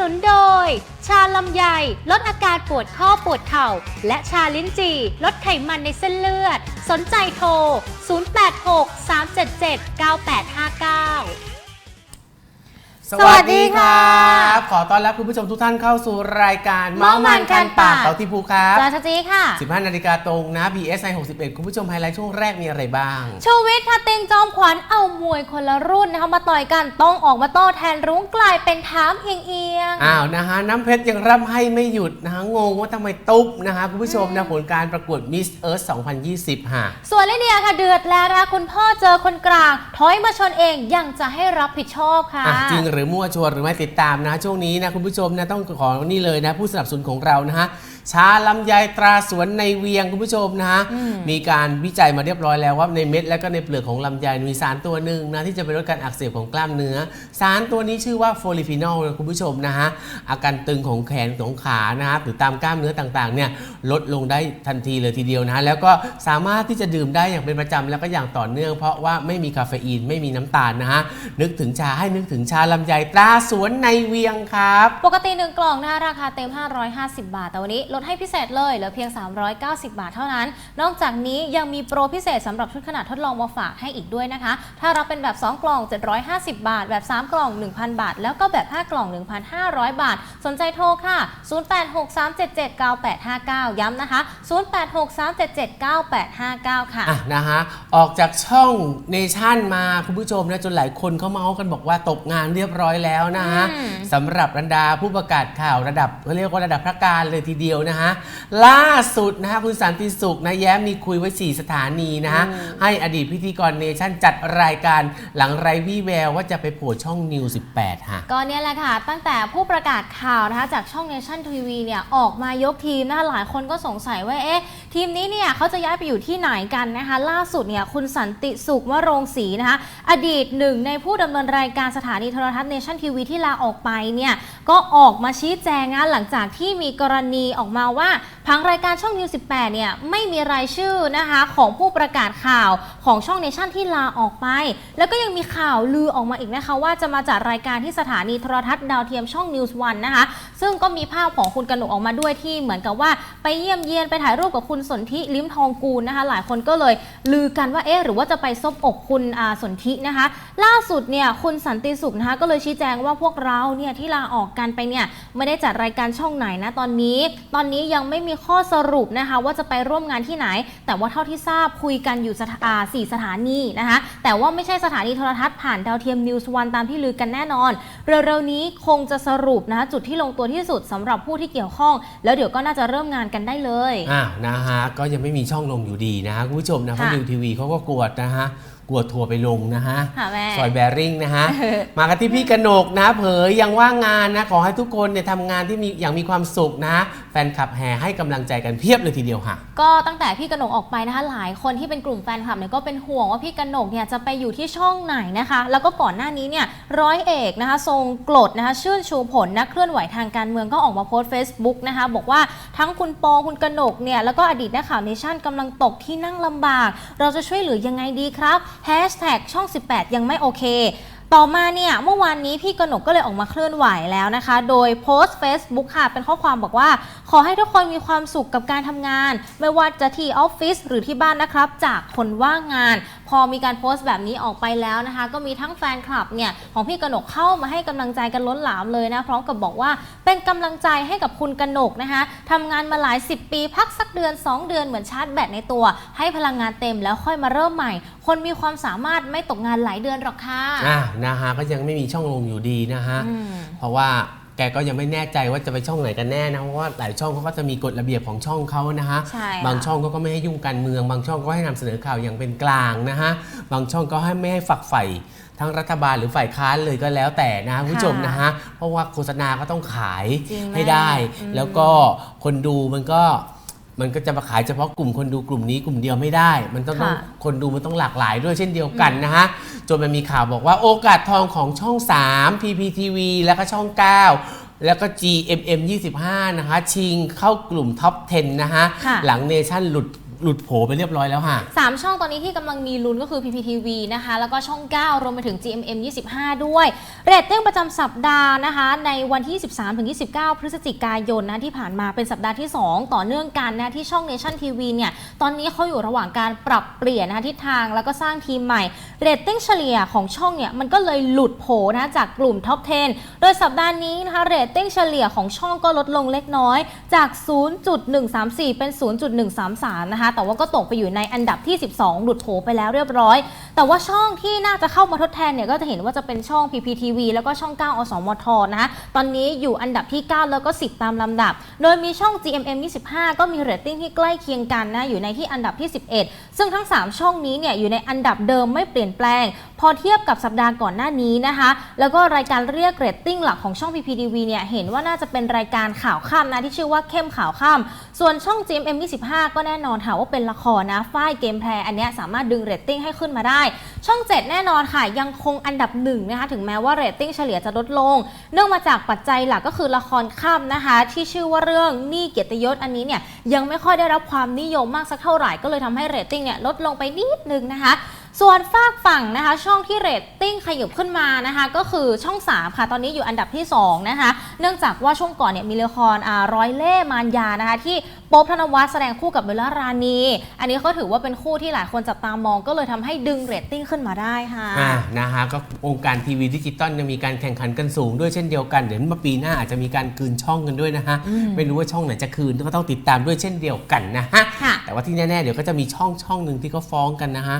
นุนโดย ชาลำไย ลดอาการปวดข้อปวดเข่า และชาลิ้นจี่ ลดไขมันในเส้นเลือด สนใจโทร 086 377 9859 สวัสดีครับขอต้อนรับคุณผู้ชมทุกท่านเข้าสู่รายการเมามันคันปากเต่าที่ภูครับจาชจีค่ะ 15 นาฬิกาตรงนะ BSI 61 คุณผู้ชมไฮไลท์ช่วงแรกมีอะไรบ้าง ชูวิทย์ค่ะติงจอมขวัญเอามวยคนละรุ่นนะคะมาต่อยกันต้องออกมาโต้แทนรุ้งกลายเป็นถามเอียงเอียงๆอ้าวนะฮะน้ำเพชรยังร่ำให้ไม่หยุดนะฮะงงว่าทำไมตุ๊บนะฮะคุณผู้ชมนะผลการประกวด Miss Earth 2020ฮะส่วนลิเดียค่ะเดือดแล้วนะคะคุณพ่อเจอคนกลางถอยมาชนเองยังจะให้รับผิดชอบค่ะอะจริงหรือือมั่วชัวร์หรือไม่ติดตามนะ ช่วงนี้นะคุณผู้ชมนะต้องขอนี่เลยนะผู้สนับสนุนของเรานะฮะ ชาลำไยตราสวนในเวียงคุณผู้ชมนะฮะอืมมีการวิจัยมาเรียบร้อยแล้วว่าในเม็ดและก็ในเปลือกของลำไยมีสารตัวหนึ่งนะที่จะไปลดการอักเสบของกล้ามเนื้อ สารตัวนี้ชื่อว่าโฟลิฟินอลนะคุณผู้ชมนะฮะอาการตึงของแขนของขานะครับหรือตามกล้ามเนื้อต่างๆเนี่ยลดลงได้ทันทีเลยทีเดียวนะฮะแล้วก็สามารถที่จะดื่มได้อย่างเป็นประจำแล้วก็อย่างต่อเนื่องเพราะว่าไม่มีคาเฟอีนไม่มีน้ำตาลนะฮะนึกถึงชาให้นึกถึงชาลำไยตราสวนในเวียงครับ ปกติ1กล่องนะคะราคาเต็ม 550 บาทแต่วันนี้ลดให้พิเศษเลยเหลือเพียง 390 บาทเท่านั้น นอกจากนี้ยังมีโปรพิเศษสำหรับชุดขนาดทดลองมาฝากให้อีกด้วยนะคะ ถ้าเราเป็นแบบ 2 กล่อง 750 บาท แบบ 3 กล่อง 1,000 บาท แล้วก็แบบ 5 กล่อง 1,500 บาท สนใจโทรค่ะ 0863779859 ย้ำนะคะ 0863779859 ค่ะอะนะฮะออกจากช่องเนชั่นมาคุณผู้ชมนะจนหลายคนเขาเมาส์กันบอกว่าตกงานเรียบร้อยแล้วนะฮะอืมสำหรับบรรดาผู้ประกาศข่าวระดับเขาเรียกว่าระดับพระการเลยทีเดียวนะฮะล่าสุดนะฮะคุณสันติสุขนะแย้มมีคุยไว้ 4 สถานีนะฮะให้อดีตพิธีกรเนชั่นจัดรายการหลังไรวี่แววว่าจะไปโผล่ช่องนิว 18ฮะก็เนี่ยแหละค่ะ ตั้งแต่ผู้ประกาศข่าวนะคะจากช่อง Nation TV เนี่ยออกมายกทีมนะคะหลายคนก็สงสัยว่าเอ๊ะทีมนี้เนี่ยเขาจะย้ายไปอยู่ที่ไหนกันนะคะ ล่าสุดเนี่ยคุณสันติสุขวโรงศรีนะคะอดีตหนึ่งในผู้ดำเนินรายการสถานีโทรทัศน์ Nation TV ที่ลาออกไปเนี่ยก็ออกมาชี้แจงนะหลังจากที่มีกรณีออกมาว่า พังรายการช่องนิว18 เนี่ยไม่มีรายชื่อนะคะของผู้ประกาศข่าวของช่อง Nation ที่ลาออกไป แล้วก็ยังมีข่าวลือออกมาอีกนะคะว่าจะมาจัดรายการที่สถานีโทรทัศน์ดาวเทียมช่อง News One นะคะ ซึ่งก็มีภาพของคุณกนกออกมาด้วยที่เหมือนกับว่าไปเยี่ยมเยียนไปถ่ายรูปกับคุณสนธิลิ้มทองกูลนะคะ หลายคนก็เลยลือกันว่าเอ๊ะหรือว่าจะไปซบอกคุณสนธินะคะ ล่าสุดเนี่ยคุณสันติสุขนะคะก็เลยชี้แจงว่าพวกเราเนี่ยที่ลาออกกันไปเนี่ยไม่ได้จัดรายการช่องไหนนะตอนนี้ ตอนนี้ยังไม่มีข้อสรุปนะคะว่าจะไปร่วมงานที่ไหน แต่ว่าเท่าที่ทราบคุยกันอยู่สถาอ่าสี่สถานีนะคะ แต่ว่าไม่ใช่สถานีโทรทัศน์ผ่านดาวเทียมนิวส์วันตามที่ลือกันแน่นอน เร็วๆนี้คงจะสรุปนะคะจุดที่ลงตัวที่สุดสำหรับผู้ที่เกี่ยวข้อง แล้วเดี๋ยวก็น่าจะเริ่มงานกันได้เลยอ้าวนะฮะก็ยังไม่มีช่องลงอยู่ดีนะฮะคุณผู้ชมนะเพราะค่ะนิวทีวีเขาก็กลัวนะฮะ กลัวทัวร์ไปลงนะฮะค่ะแม่ซอยแบริ่งนะฮะ มากันที่พี่กนกนะ เผยยังว่างงานนะขอให้ทุกคนเนี่ยทำงานที่มีอย่างมีความสุขนะ แฟนคลับแห่ให้กำลังใจกันเพียบเลยทีเดียวค่ะ ก็ตั้งแต่พี่กนกออกไปนะคะหลายคนที่เป็นกลุ่มแฟนคลับเนี่ยก็เป็นห่วงว่าพี่กนกเนี่ยจะไปอยู่ที่ช่องไหนนะคะ แล้วก็ก่อนหน้านี้เนี่ยร้อยเอกนะคะ ทรงกรดนะคะชื่นชูผลนักเคลื่อนไหวทางการเมืองก็ออกมาโพสต์ Facebook นะคะบอกว่าทั้งคุณปอคุณกนกเนี่ยแล้วก็อดีตนักข่าวเนชั่นกำลังตกที่นั่งลำบาก เราจะช่วยเหลือยังไงดีครับแฮชแท็กช่อง 18 ยังไม่โอเค ต่อมาเนี่ยเมื่อวานนี้พี่กหนกก็เลยออกมาเคลื่อนไหวแล้วนะคะ โดยโพสต์ Facebook ค่ะ เป็นข้อความบอกว่า ขอให้ทุกคนมีความสุขกับการทำงาน ไม่ว่าจะที่ออฟฟิศหรือที่บ้านนะครับ จากคนว่างงาน พอมีการโพสต์แบบนี้ออกไปแล้วนะคะ ก็มีทั้งแฟนคลับเนี่ยของพี่กนกเข้ามาให้กำลังใจกันล้นหลามเลยนะพร้อมกับบอกว่าเป็นกำลังใจให้กับคุณกนกนะคะทำงานมาหลาย 10 ปีพักสักเดือน 2 เดือนเหมือนชาร์จแบตในตัว ให้พลังงานเต็มแล้วค่อยมาเริ่มใหม่ คนมีความสามารถไม่ตกงานหลายเดือนหรอกค่ะอ่านะฮะก็ยังไม่มีช่องลงอยู่ดีนะฮะอืมเพราะว่า แกก็ยังไม่แน่ใจว่าจะไปช่องไหนกันแน่นะเพราะว่าหลายช่องเขาก็จะมีกฎระเบียบของช่องเขานะฮะใช่ค่ะ บางช่องเขาก็ไม่ให้ยุ่งการเมือง บางช่องก็ให้นำเสนอข่าวอย่างเป็นกลางนะฮะบางช่องก็ให้ไม่ให้ฝักใฝ่ทั้งรัฐบาลหรือฝ่ายค้านเลยก็แล้วแต่นะคุณผู้ชมนะฮะเพราะว่าโฆษณาก็ต้องขายจริงให้ได้ อืม แล้วก็คนดูมันก็ มันก็จะมาขายเฉพาะกลุ่มคนดูกลุ่มนี้กลุ่มเดียวไม่ได้ มันต้องต้องค่ะ คนดูมันต้องหลากหลายด้วยเช่นเดียวกันนะฮะจนมันมีข่าวบอกว่าโอกาสทองของช่อง 3 PPTV แล้วก็ช่อง 9 แล้วก็ GMM 25 นะคะ ชิงเข้ากลุ่มท็อป 10 นะฮะ ค่ะ หลังเนชั่นหลุด หลุดโผไปเรียบร้อยแล้วค่ะ สามช่องตอนนี้ที่กำลังมีลุ้นก็คือ PPTV นะคะ แล้วก็ช่อง 9 รวมไปถึง GMM 25 ด้วย เรตติ้งประจำสัปดาห์นะคะ ในวันที่ 13ถึง29 พฤศจิกายนนะที่ผ่านมาเป็นสัปดาห์ที่ 2 ต่อเนื่องกันนะที่ช่อง Nation TV เนี่ย ตอนนี้เขาอยู่ระหว่างการปรับเปลี่ยนนะคะทิศทางแล้วก็สร้างทีมใหม่ เรตติ้งเฉลี่ยของช่องเนี่ยมันก็เลยหลุดโผนะจากกลุ่มท็อป 10 โดยสัปดาห์นี้นะคะเรตติ้งเฉลี่ยของช่องก็ลดลงเล็กน้อย จาก 0.134 เป็น 0.133 นะคะแต่ว่าก็ตกไปอยู่ในอันดับที่ 12 หลุดโผไปแล้วเรียบร้อย แต่ว่าช่องที่น่าจะเข้ามาทดแทนเนี่ยก็จะเห็นว่าจะเป็นช่อง PPTV แล้วก็ช่อง 9 อสมทนะคะตอนนี้อยู่อันดับที่ 9 แล้วก็ 10 ตามลำดับ โดยมีช่อง GMM 25 ก็มีเรตติ้งที่ใกล้เคียงกันนะอยู่ในที่อันดับที่ 11 ซึ่งทั้ง 3 ช่องนี้เนี่ยอยู่ในอันดับเดิมไม่เปลี่ยนแปลง พอเทียบกับสัปดาห์ก่อนหน้านี้นะคะ แล้วก็รายการเรียกเรตติ้งหลักของช่อง PPTV เนี่ยเห็นว่าน่าจะเป็นรายการข่าวค่ำนะที่ชื่อว่าเข้มข่าวค่ำส่วนช่อง GMM 25 ก็แน่นอนค่ะว่าเป็นละครนะฝ้ายเกมแพรอันเนี้ยสามารถดึงเรตติ้งให้ขึ้นมาได้ ช่อง 7 แน่นอนค่ะ ยังคงอันดับหนึ่งนะคะถึงแม้ว่าเรตติ้งเฉลี่ยจะลดลง เนื่องมาจากปัจจัยหลักก็คือละครค่ำนะคะ ที่ชื่อว่าเรื่องนี่เกียรติยศอันนี้เนี่ยยังไม่ค่อยได้รับความนิยมมากสักเท่าไหร่ก็เลยทำให้เรตติ้งเนี่ยลดลงไปนิดนึงนะคะ ส่วนฝากฝั่งนะคะช่องที่เรตติ้งขยับขึ้นมานะคะก็คือช่อง 3 ค่ะ ตอนนี้อยู่อันดับที่ 2 นะคะ เนื่องจากว่าช่วงก่อนเนี่ยมีละครอ่าร้อยเล่ห์มารยานะคะ ที่โป๊บธนวัฒน์แสดงคู่กับเบลล่ารานี อันนี้ก็ถือว่าเป็นคู่ที่หลายคนจับตามองก็เลยทำให้ดึงเรตติ้งขึ้นมาได้ค่ะอ่านะฮะก็องค์การทีวีดิจิตอลจะมีการแข่งขันกันสูงด้วยเช่นเดียวกันเดี๋ยวมาปีหน้าอาจจะมีการคืนช่องกันด้วยนะฮะไม่รู้ว่าช่องไหนจะคืนก็ต้องติดตามด้วยเช่นเดียวกันนะฮะค่ะแต่ว่าที่แน่ๆเดี๋ยวก็จะมีช่องช่องหนึ่งที่เขาฟ้องกันนะฮะ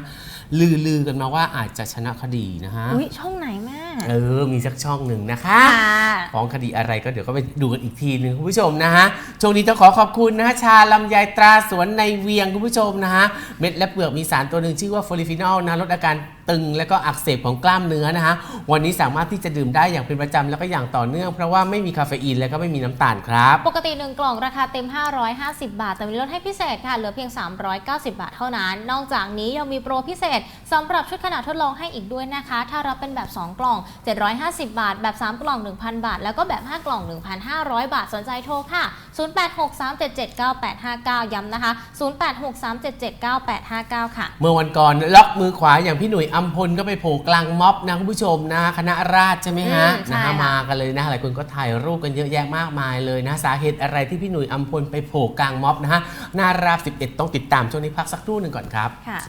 ลือลือกันมาว่าอาจจะชนะคดีนะฮะ อุ้ยช่องไหนแม่ เออ มีสักช่องหนึ่งนะคะค่ะฟ้องคดีอะไรก็เดี๋ยวก็ไปดูกันอีกทีหนึ่งคุณผู้ชมนะฮะ ช่วงนี้ต้องขอขอบคุณนะฮะ ชาลำไยตราสวนในเวียงคุณผู้ชมนะฮะ เม็ดและเปลือกมีสารตัวหนึ่งชื่อว่าโฟลิฟินอลนะลดอาการ ตึงและก็อักเสบของกล้ามเนื้อนะฮะวันนี้สามารถที่จะดื่มได้อย่างเป็นประจำแล้วก็อย่างต่อเนื่อง เพราะว่าไม่มีคาเฟอีนและก็ไม่มีน้ำตาลครับ ปกติ 1 กล่องราคาเต็ม 550 บาท แต่วันนี้ลดให้พิเศษค่ะ เหลือเพียง 390 บาทเท่านั้น นอกจากนี้ยังมีโปรพิเศษสำหรับชุดขนาดทดลองให้อีกด้วยนะคะ ถ้ารับเป็นแบบ 2 กล่อง 750 บาท แบบ 3 กล่อง 1,000 บาท แล้วก็แบบ 5 กล่อง 1,500 บาทสนใจโทรค่ะ 0863779859 ย้ำนะคะ 0863779859 ค่ะ เมื่อวันก่อนล็อกมือขวาอย่างพี่หนุ่ยอัมพลก็ไปโผล่กลางม็อบนะคุณผู้ชมนะ คณะราษฎรใช่ไหมฮะอืมใช่นะฮะค่ะ มากันเลยนะหลายคนก็ถ่ายรูปกันเยอะแยะมากมายเลยนะ สาเหตุอะไรที่พี่หนุ่ยอัมพลไปโผล่กลางม็อบนะฮะหน้าราบ11 ต้องติดตามช่วงนี้พักสักครู่หนึ่งก่อนครับ ค่ะ